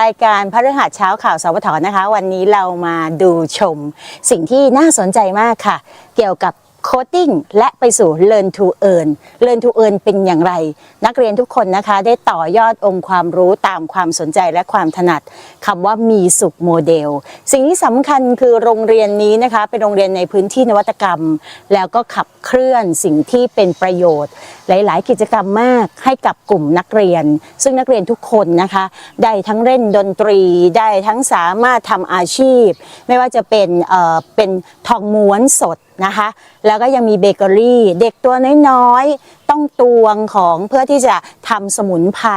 รายการพระฤหัสเช้าข่าวสวทนะคะ วันนี้เรามาดูชม สิ่งที่น่าสนใจมากค่ะ เกี่ยวกับ โคดดิ้งและไปสู่ Learn to Earn Learn to Earn เป็นอย่างไร นักเรียนทุกคนนะคะได้ต่อยอดองค์ความรู้ตามความสนใจและความถนัดคำว่ามีสุขโมเดล สิ่งที่สำคัญคือโรงเรียนนี้นะคะเป็นโรงเรียนในพื้นที่นวัตกรรม แล้วก็ขับเคลื่อนสิ่งที่เป็นประโยชน์ หลาย ๆ กิจกรรมมากให้กับกลุ่มนักเรียน ซึ่งนักเรียนทุกคนนะคะได้ทั้งเล่นดนตรีได้ทั้งสามารถทำอาชีพ ไม่ว่าจะเป็นเอ่อเป็นทองม้วนสด นะคะ แล้วก็ยังมีเบเกอรี่ เด็กตัวน้อยๆ ต้องตวงของเพื่อที่จะทำสมุนไพร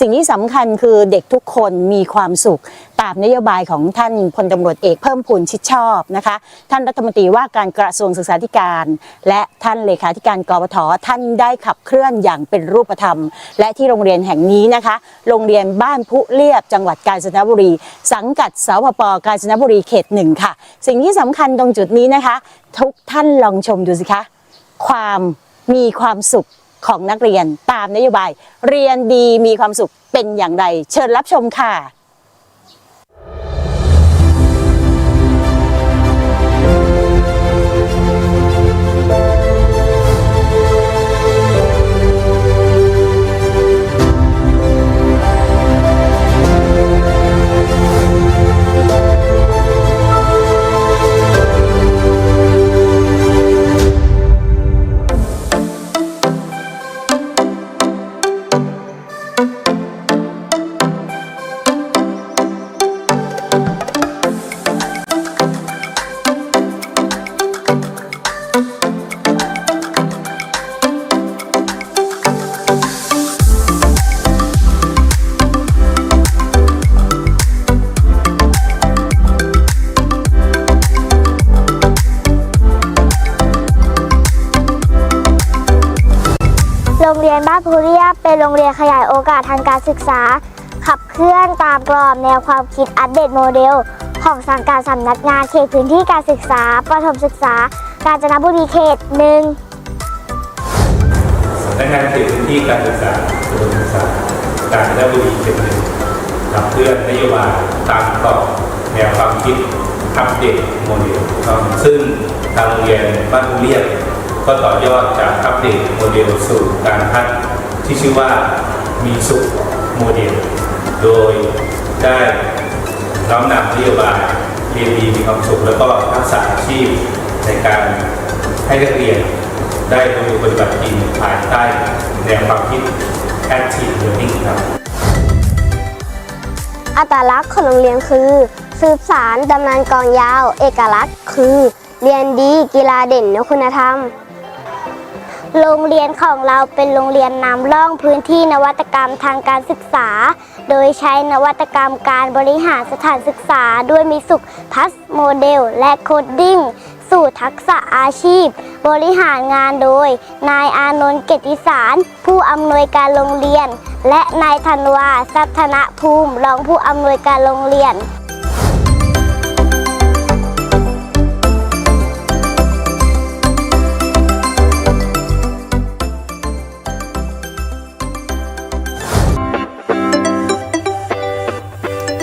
สิ่งที่สำคัญคือเด็กทุกคนมีความสุข ตามนโยบายของท่านพลตำรวจเอกเพิ่มพูนชิดชอบนะคะ ท่านรัฐมนตรีว่าการกระทรวงศึกษาธิการ และท่านเลขาธิการกรปทท่านได้ขับเคลื่อนอย่างเป็นรูปธรรม และที่โรงเรียนแห่งนี้นะคะ โรงเรียนบ้านผู้เรียบจังหวัดกาญจนบุรี สังกัดสพปกาญจนบุรีเขตหนึ่งค่ะ สิ่งที่สำคัญตรงจุดนี้นะคะทุกท่านลองชมดูสิคะ ความมีความสุขของนักเรียนตามนโยบาย เรียนดีมีความสุขเป็นอย่างไร เชิญรับชมค่ะ รงเรียนบ้านภูเรียบเป็นโรงเรียนขยายโอกาสทางการศึกษา ขับเคลื่อนตามกรอบแนวความคิดอัปเดตโมเดล ของสังกัดสำนักงานเขตพื้นที่การศึกษา ประถมศึกษา กาญจนบุรีเขตหนึ่งสำนักงานเขตพื้นที่การศึกษาประถมศึกษาการจนบุรีเขตหนึ่งขับเคลื่อนนโยบายตามกรอบแนวความคิดอัปเดตโมเดลซึ่งทางโรงเรียนบ้านเรียบก็ต่อยอดจากอัปเดตโมเดลสู่การพัฒน์ ที่ชื่อว่ามีสุขโมเดล โดยได้น้อมนำนโยบายเรียนดีมีความสุขแล้วก็ทักษะอาชีพในการให้นักเรียนได้ลงมือปฏิบัติจริงภายใต้แนวความคิด Active Learning ครับอัตลักษณ์ของโรงเรียนคือ สืบสารดำนานกองยาว เอกลักษณ์คือ เรียนดีกีฬาเด่นและคุณธรรม โรงเรียนของเราเป็นโรงเรียนนำร่องพื้นที่นวัตกรรมทางการศึกษา โดยใช้นวัตกรรมการบริหารสถานศึกษา ด้วยมีสุขทัสโมเดล และโคดดิ้ง สู่ทักษะอาชีพ บริหารงานโดย นายอานนท์เกติสาร ผู้อำนวยการโรงเรียน และนายธันวา สัฒนภูมิ รองผู้อำนวยการโรงเรียน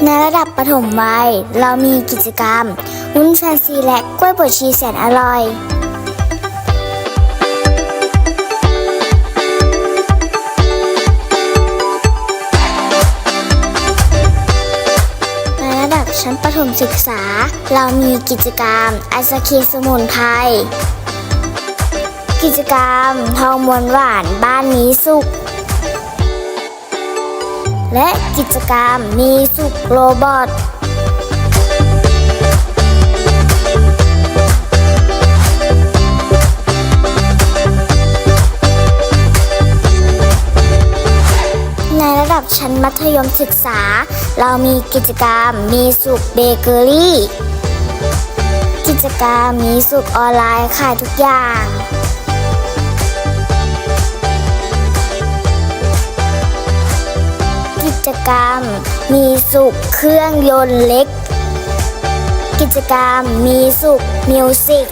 ในระดับปฐมวัย เรามีกิจกรรมวุ้นแฟนซีและกล้วยบดชีแสนอร่อยในระดับชั้นประถมศึกษา เรามีกิจกรรมไอศครีมสมุนไพรกิจกรรมทองมวนหวานบ้านมีสุข และกิจกรรมมีสุขโรบอทในระดับชั้นมัธยมศึกษา เรามีกิจกรรมมีสุขเบเกอรี่ กิจกรรมมีสุขออนไลน์ขายทุกอย่าง กิจกรรม มีสุขเครื่องยนต์เล็ก กิจกรรม มีสุขมิวสิก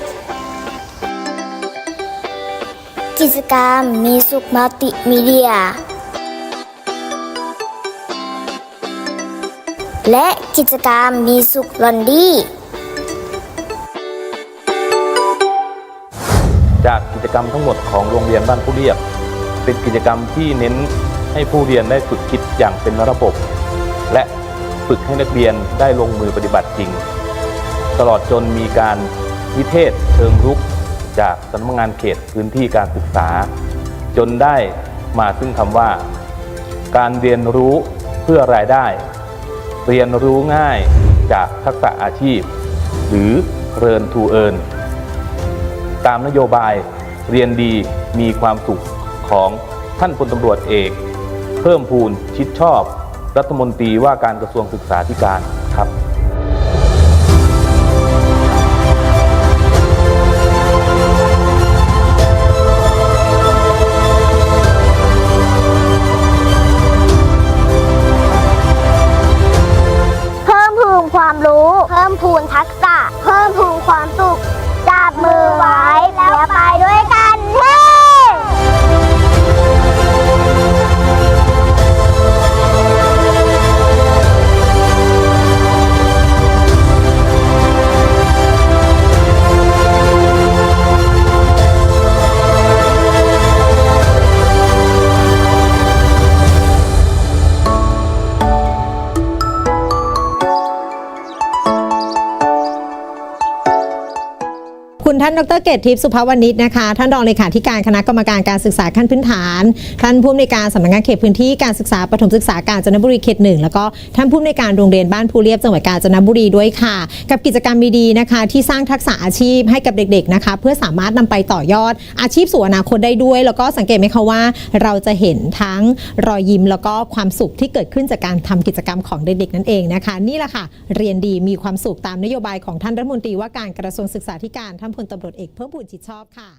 กิจกรรม มีสุขมัลติมีเดีย และกิจกรรม มีสุขลอนดี้จากกิจกรรมทั้งหมดของโรงเรียนบ้านผู้เรียบ เป็นกิจกรรมที่เน้น ให้ผู้เรียนได้ฝึกคิดอย่างเป็นระบบ และฝึกให้นักเรียนได้ลงมือปฏิบัติจริง ตลอดจนมีการวิเทศเชิงรุกจากสำนักงานเขตพื้นที่การศึกษา จนได้มาซึ่งคำว่า การเรียนรู้เพื่อรายได้ เรียนรู้ง่ายจากทักษะอาชีพ หรือเรียนทูเอินตามนโยบายเรียนดีมีความสุขของท่านพลตำรวจเอก เพิ่มพูนชิดชอบ รัฐมนตรีว่าการกระทรวงศึกษาธิการครับเพิ่มพูนความรู้ เพิ่มพูนทักษ ท่านดรเกตทิพย์สุภาวณิชนะคะ ท่านรองเลขาธิการคณะกรรมการการศึกษาขั้นพื้นฐาน ท่านผู้อำนวยการสำนักงานเขตพื้นที่การศึกษาประถมศึกษากาญจนบุรีเขตหนึ่งแล้วก็ท่านผู้อำนวยการโรงเรียนบ้านภูเรียบจังหวัดกาญจนบุรีด้วยค่ะ กับกิจกรรมดีๆนะคะ ที่สร้างทักษะอาชีพให้กับเด็กๆนะคะ เพื่อสามารถนำไปต่อยอดอาชีพสู่อนาคตได้ด้วย แล้วก็สังเกตไหมคะว่า เราจะเห็นทั้งรอยยิ้มแล้วก็ความสุขที่เกิดขึ้นจากการทำกิจกรรมของเด็กๆนั่นเองนะคะ นี่แหละค่ะ เรียนดีมีความสุขตามนโยบายของท่านรัฐมนตรีว่าการกระทรวงศึกษาธิการท่านพลตำรวจเอกเพิ่มพูนจิตชอบค่ะ